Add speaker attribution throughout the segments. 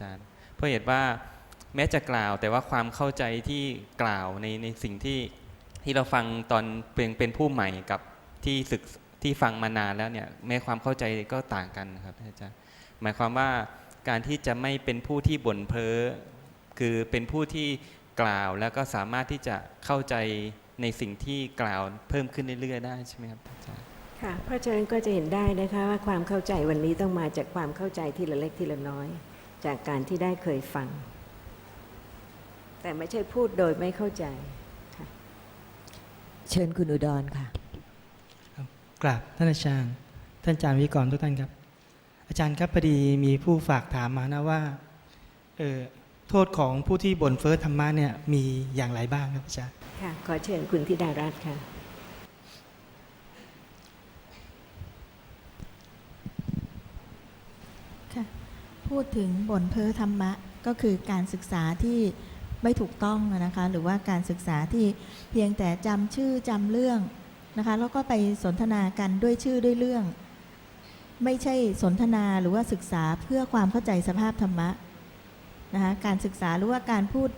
Speaker 1: จารย์ เพราะเหตุว่าแม้จะกล่าว แต่ว่าความเข้าใจที่กล่าวในในสิ่งที่ที่เราฟังตอนเป็นเป็นผู้ใหม่กับที่ศึกที่ฟังมานานแล้วเนี่ยแม้ความเข้าใจก็ต่างกันครับอาจารย์หมายความว่าการที่จะไม่เป็นผู้ที่บ่นเพ้อคือเป็นผู้ที่กล่าวแล้วก็สามารถที่จะเข้าใจในสิ่งที่กล่าวเพิ่มขึ้นเรื่อยๆได้ใช่ไหมครับอาจารย์
Speaker 2: ค่ะเพราะฉะนั้นก็จะเห็นได้นะคะว่าความเข้าใจวันนี้ต้องมาจากความเข้าใจทีละเล็กทีละน้อย จากการที่ได้เคยฟัง แต่ไม่ใช่พูดโดยไม่เข้าใจ
Speaker 3: เชิญคุณอุดรค่ะ
Speaker 4: กราบท่านอาจารย์ ท่านอาจารย์วิกรทุกท่านครับ อาจารย์ครับพอดีมีผู้ฝากถามมานะว่าเออโทษของผู้ที่บ่นเฟ้อธรรมะเนี่ยมีอย่างไรบ้างครับอาจารย์
Speaker 2: ค่ะ ขอเชิญคุณธิดารัตน์ค่ะ
Speaker 5: ค่ะ พูดถึงบ่นเพ้อธรรมะก็คือการศึกษาที่ไม่ถูกต้องนะคะ หรือว่าการศึกษาที่เพียงแต่จำชื่อจำเรื่องนะคะ แล้วก็ไปสนทนากันด้วยชื่อด้วยเรื่อง ไม่ใช่สนทนาหรือว่าศึกษาเพื่อความเข้าใจสภาพธรรมะนะคะการศึกษาหรือว่าการพูด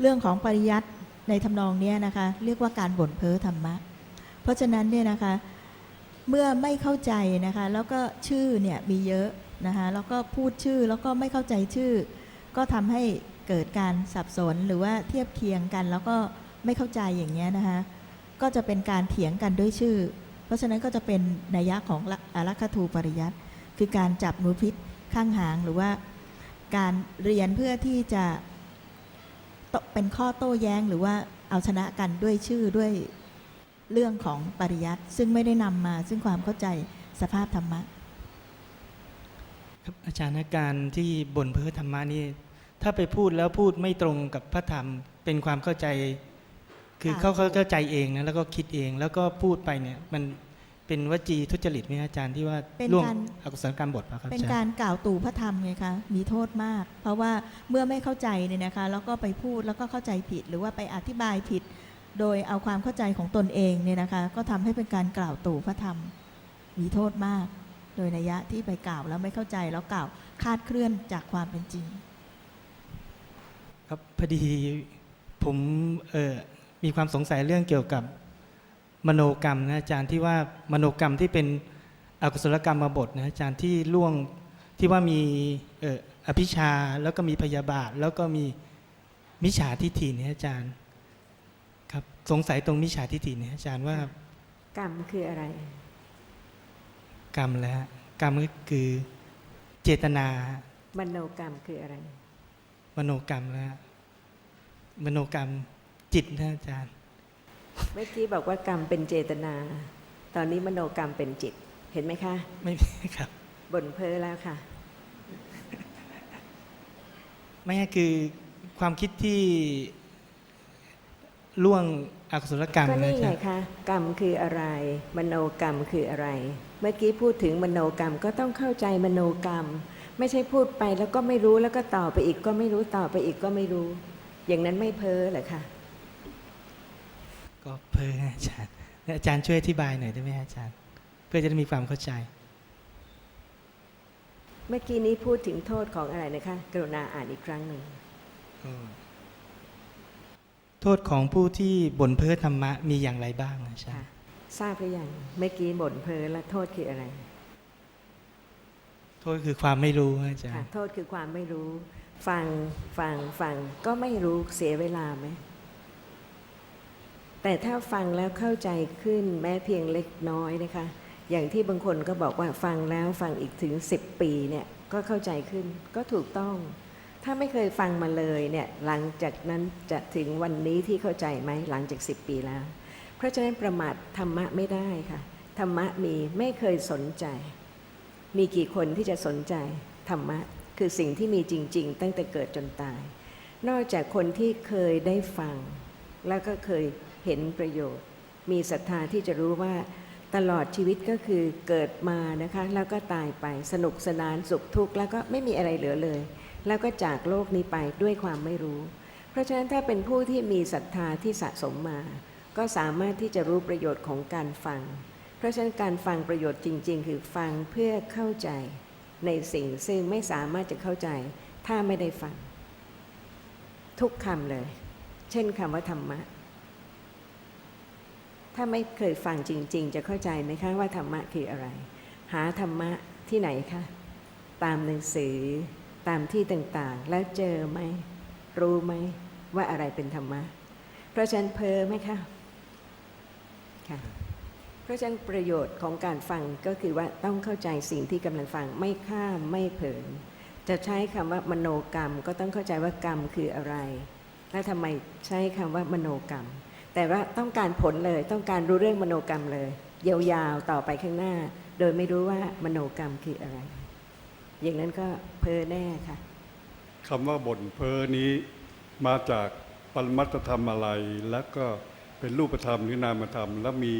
Speaker 5: เรื่องของปริยัติในทำนองเนี้ยนะคะ เรียกว่าการบ่นเพ้อธรรมะ เพราะฉะนั้นเนี่ยนะคะเมื่อไม่เข้าใจนะคะ แล้วก็ชื่อเนี่ยมีเยอะ นะคะแล้วก็พูดชื่อแล้วก็ไม่เข้าใจชื่อ ก็ทำให้เกิดการสับสนหรือว่าเทียบเคียงกัน แล้วก็ไม่เข้าใจอย่างเงี้ยนะคะก็จะเป็นการเถียงกันด้วยชื่อ เพราะฉะนั้นก็จะเป็นนัยยะของอลัคทูปริยัติคือการจับมือพิษข้างหางหรือว่าการเรียนเพื่อที่จะเป็นข้อโต้แย้งหรือว่าเอาชนะกันด้วยชื่อด้วยเรื่องของปริยัติซึ่งไม่ได้นำมาซึ่งความเข้าใจสภาพธรรมะ
Speaker 4: ครับอาจารย์อาการที่บ่นเพ้อธรรมะนี่ถ้าไปพูดแล้วพูดไม่ตรงกับพระธรรมเป็นความเข้าใจ คือ
Speaker 5: ค่ะ
Speaker 4: เขาเขาเข้าใจเองนะแล้วก็คิดเองแล้วก็พูดไปเนี่ยมันเป็นวจีทุจริตไหมอาจารย์ที่ว่า
Speaker 5: เป็น
Speaker 4: ล่วง
Speaker 5: การ
Speaker 4: อกุศลกรรมบทปะครับ
Speaker 5: เป็น
Speaker 4: อาจารย์
Speaker 5: การกล่าวตู่พระธรรมไงคะมีโทษมาก เพราะว่าเมื่อไม่เข้าใจเนี่ยนะคะ แล้วก็ไปพูดแล้วก็เข้าใจผิด หรือว่าไปอธิบายผิด โดยเอาความเข้าใจของตนเองเนี่ยนะคะ ก็ทำให้เป็นการกล่าวตู่พระธรรม มีโทษมากโดยนัยยะที่ไปกล่าวแล้วไม่เข้าใจแล้วกล่าวคลาดเคลื่อนจากความเป็นจริง
Speaker 4: ครับพอดีผมเออมีความสงสัยเรื่องเกี่ยวกับมโนกรรมนะอาจารย์ที่ว่ามโนกรรมที่เป็นอกุศลกรรมมาบทนะอาจารย์ที่ล่วงที่ว่ามีเอออภิชาแล้วก็มีพยาบาท แล้วก็มีมิจฉาทิฏฐิเนี่ยอาจารย์ ครับสงสัยตรงมิจฉาทิฏฐิเนี่ยอาจารย์ว่าก
Speaker 2: รรมคืออะไร
Speaker 4: กรรมแล้วกรรมก็คือเจตนา
Speaker 2: มโนกรรมคืออะไร
Speaker 4: มโนกรรมแล้วมโนกรรมจิตนะอาจารย์
Speaker 2: เมื่อกี้บอกว่ากรรมเป็นเจตนา ตอนนี้มโนกรรมเป็นจิต เห็นไหมคะ
Speaker 4: ไม่มีครับ
Speaker 2: บ่นเพ้อแล้วค่ะ
Speaker 4: ไม่ใช่คือความคิดที่ล่วง อกุศลกรรม
Speaker 2: ก็
Speaker 4: นะ
Speaker 2: นี่
Speaker 4: อา
Speaker 2: ไง
Speaker 4: จารย์
Speaker 2: คะกรรมคืออะไร มโนกรรมคืออะไร เมื่อกี้พูดถึงมโนกรรมก็ต้องเข้าใจมโนกรรม ไม่ใช่พูดไปแล้วก็ไม่รู้แล้วก็ต่อไปอีกก็ไม่รู้ต่อไปอีกก็ไม่รู้ อย่างนั้นไม่เพ้อเหรอคะ
Speaker 4: ก็เพื่ออาจารย์แล้วอาจารย์ช่วยอธิบายหน่อยได้ไหมอาจารย์ เพื่อจะได้มีความเข้าใจ
Speaker 2: เมื่อกี้นี้พูดถึงโทษของอะไรนะคะ กรุณาอ่านอีกครั้งหนึ่ง
Speaker 4: โทษของผู้ที่บ่นเพ้อธรรมะมีอย่างไรบ้างอาจาร
Speaker 2: ค่ะ
Speaker 4: ย์
Speaker 2: ทราบหรือยังเมื่อกี้บ่นเพ้อแล้วโทษคืออะไร
Speaker 4: โทษคือความไม่รู้อาจาร
Speaker 2: ค่ะ
Speaker 4: ย์
Speaker 2: โทษคือความไม่รู้ ฟังฟังฟังก็ไม่รู้เสียเวลาไหมแต่ถ้าฟังแล้วเข้าใจขึ้นแม้เพียงเล็กน้อยนะคะ อย่างที่บางคนก็บอกว่าฟังแล้วฟังอีกถึง 10 ปีเนี่ยก็เข้าใจขึ้นก็ถูกต้อง ถ้าไม่เคยฟังมาเลยเนี่ยหลังจากนั้นจะถึงวันนี้ที่เข้าใจไหมหลังจาก 10 ปีแล้ว เพราะฉะนั้นประมาทธรรมะไม่ได้ค่ะ ธรรมะมีไม่เคยสนใจ มีกี่คนที่จะสนใจธรรมะคือสิ่งที่มีจริง ๆ ตั้งแต่เกิดจนตาย นอกจากคนที่เคยได้ฟัง แล้วก็เคยเห็นประโยชน์ มีศรัทธาที่จะรู้ว่าตลอดชีวิตก็คือเกิดมานะคะ แล้วก็ตายไปสนุกสนานสุขทุกข์แล้วก็ไม่มีอะไรเหลือเลย แล้วก็จากโลกนี้ไปด้วยความไม่รู้ เพราะฉะนั้นถ้าเป็นผู้ที่มีศรัทธาที่สะสมมา ก็สามารถที่จะรู้ประโยชน์ของการฟัง เพราะฉะนั้นการฟังประโยชน์จริง ๆ คือฟังเพื่อเข้าใจ ในสิ่งซึ่งไม่สามารถจะเข้าใจ ถ้าไม่ได้ฟัง ทุกคำเลย เช่นคำว่าธรรมะ ถ้าไม่เคยฟังจริง ๆ จะเข้าใจไหมคะว่าธรรมะคืออะไร หาธรรมะที่ไหนคะตามหนังสือ ตามที่ต่างๆ แล้วเจอไหม รู้ไหมว่าอะไรเป็นธรรมะ เพราะฉันเพอไหมคะค่ะเพราะฉะนั้นประโยชน์ของการฟังก็คือว่าต้องเข้าใจสิ่งที่กำลังฟังไม่ข้ามไม่เผลอจะใช้คำว่ามโนกรรมก็ต้องเข้าใจว่ากรรมคืออะไร และทำไมใช้คำว่ามโนกรรม แต่ว่าต้องการผลเลยต้องการรู้เรื่องมโนกรรมเลยยาวๆต่อไปข้างหน้า โดยไม่รู้ว่ามโนกรรมคืออะไร อย่างนั้นก็เพ้อแน่ค่ะ
Speaker 3: คำว่าบ่นเพ้อนี้มาจากปรมัตถธรรมอะไร และก็เป็นรูปธรรมหรือนามธรรม และมี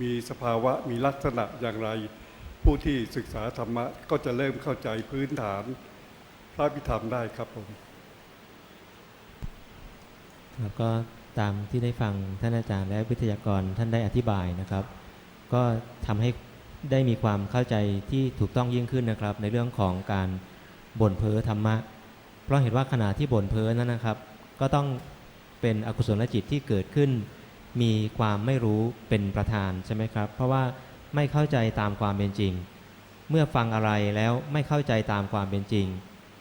Speaker 3: มีสภาวะมีลักษณะอย่างไร ผู้ที่ศึกษาธรรมะก็จะเริ่มเข้าใจพื้นฐานพระพิธรรมได้ครับผม
Speaker 6: ครับก็ตามที่ได้ฟังท่านอาจารย์และวิทยากรท่านได้อธิบายนะครับ ก็ทำให้ ได้มีความเข้าใจที่ถูกต้องยิ่งขึ้นนะครับ ในเรื่องของการบ่นเพ้อธรรมะ เพราะเห็นว่าขณะที่บ่นเพ้อนั้นนะครับ ก็ต้องเป็นอกุศลจิตที่เกิดขึ้น มีความไม่รู้เป็นประธานใช่ไหมครับ เพราะว่าไม่เข้าใจตามความเป็นจริง เมื่อฟังอะไรแล้วไม่เข้าใจตามความเป็นจริง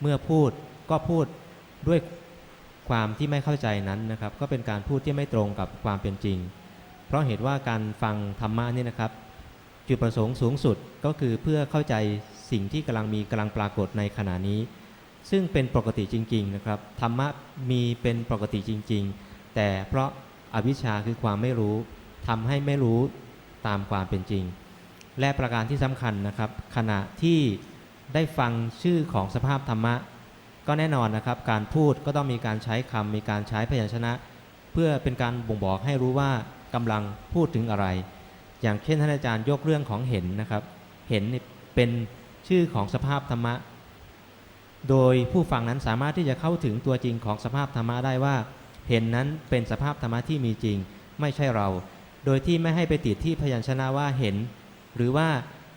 Speaker 6: เมื่อพูดก็พูดด้วยความที่ไม่เข้าใจนั้นนะครับ ก็เป็นการพูดที่ไม่ตรงกับความเป็นจริง เพราะเหตุว่าการฟังธรรมะนี่นะครับ จุดประสงค์สูงสุดก็คือเพื่อเข้าใจสิ่งที่กำลังมีกำลังปรากฏในขณะนี้ ซึ่งเป็นปกติจริง ๆ นะครับธรรมะมีเป็นปกติจริง ๆ แต่เพราะอาวิชชาคือความไม่รู้ทำให้ไม่รู้ตามความเป็นจริง และประการที่สำคัญนะครับ ขณะที่ได้ฟังชื่อของสภาพธรรมะ ก็แน่นอนนะครับ การพูดก็ต้องมีการใช้คำมีการใช้พยัญชนะ เพื่อเป็นการบ่งบอกให้รู้ว่ากำลังพูดถึงอะไร อย่างเช่นท่านอาจารย์ยกเรื่องของเห็นนะครับ เห็นเป็นชื่อของสภาพธรรมะ โดยผู้ฟังนั้นสามารถที่จะเข้าถึงตัวจริงของสภาพธรรมะได้ว่า เห็นนั้นเป็นสภาพธรรมะที่มีจริง ไม่ใช่เรา โดยที่ไม่ให้ไปติดที่พยัญชนะว่าเห็น หรือว่า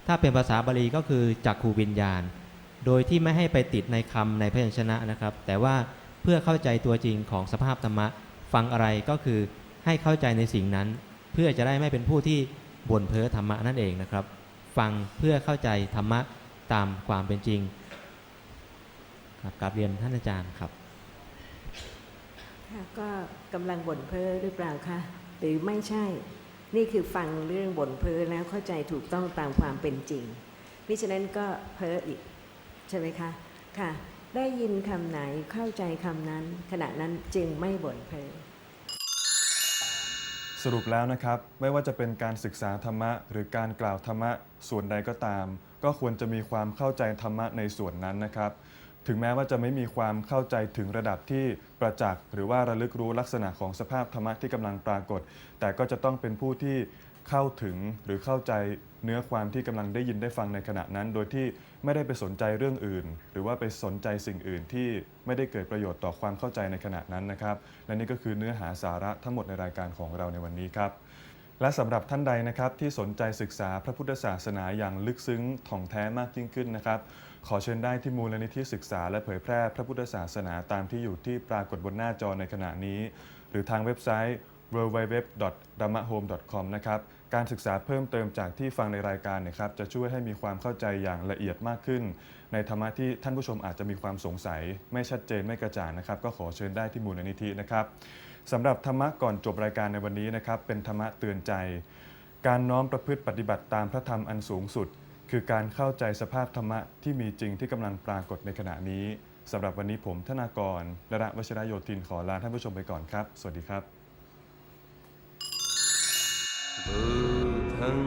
Speaker 6: ถ้าเป็นภาษาบาลีก็คือจักขูวิญญาณ โดยที่ไม่ให้ไปติดในคำในพยัญชนะนะครับ แต่ว่าเพื่อเข้าใจตัวจริงของสภาพธรรมะ ฟังอะไรก็คือให้เข้าใจในสิ่งนั้น เพื่อจะได้ไม่เป็นผู้ที่ บ่นเพ้อธรรมะนั่นเองนะครับ ฟังเพื่อเข้าใจธรรมะตามความเป็นจริงครับกราบเรียนท่านอาจารย์ครับ
Speaker 2: ค่ะก็กำลังบ่นเพ้อหรือเปล่าคะหรือไม่ใช่ นี่คือฟังเรื่องบ่นเพ้อแล้วเข้าใจถูกต้องตามความเป็นจริงมิฉะนั้นก็เพ้ออีกใช่ไหมคะค่ะ ได้ยินคำไหนเข้าใจคำนั้น ขณะนั้นจึงไม่บ่นเพ้อ
Speaker 7: สรุปแล้วนะครับ ไม่ว่าจะเป็นการศึกษาธรรมะ หรือการกล่าวธรรมะส่วนใดก็ตาม ก็ควรจะมีความเข้าใจธรรมะในส่วนนั้นนะครับ ถึงแม้ว่าจะไม่มีความเข้าใจถึงระดับที่ประจักษ์หรือว่าระลึกรู้ลักษณะของสภาพธรรมะที่กำลังปรากฏ แต่ก็จะต้องเป็นผู้ที่ เข้าถึงหรือเข้าใจเนื้อความที่กำลังได้ยินได้ฟังในขณะนั้น โดยที่ไม่ได้ไปสนใจเรื่องอื่น หรือว่าไปสนใจสิ่งอื่นที่ไม่ได้เกิดประโยชน์ต่อความเข้าใจในขณะนั้นนะครับ และนี่ก็คือเนื้อหาสาระทั้งหมดในรายการของเราในวันนี้ครับและสำหรับท่านใดนะครับที่สนใจศึกษาพระพุทธศาสนาอย่างลึกซึ้งถ่องแท้มากยิ่งขึ้นนะครับ ขอเชิญได้ที่มูลนิธิศึกษาและเผยแพร่พระพุทธศาสนาตามที่อยู่ที่ปรากฏบนหน้าจอในขณะนี้ หรือทางเว็บไซต์ www.ramahome.com นะครับ การศึกษาเพิ่มเติมจากที่ฟังในรายการนะครับจะช่วยให้มีความเข้าใจอย่างละเอียดมากขึ้น ในธรรมะที่ท่านผู้ชมอาจจะมีความสงสัย ไม่ชัดเจนไม่กระจ่างนะครับ ก็ขอเชิญได้ที่มูลนิธินะครับสำหรับธรรมะก่อนจบรายการในวันนี้นะครับ เป็นธรรมะเตือนใจ การน้อมประพฤติปฏิบัติตามพระธรรมอันสูงสุด คือการเข้าใจสภาพธรรมะที่มีจริงที่กำลังปรากฏในขณะนี้สำหรับวันนี้ผมธนากรและระวชรโยธินขอลาท่านผู้ชมไปก่อนครับ สวัสดีครับ
Speaker 8: बुद्धं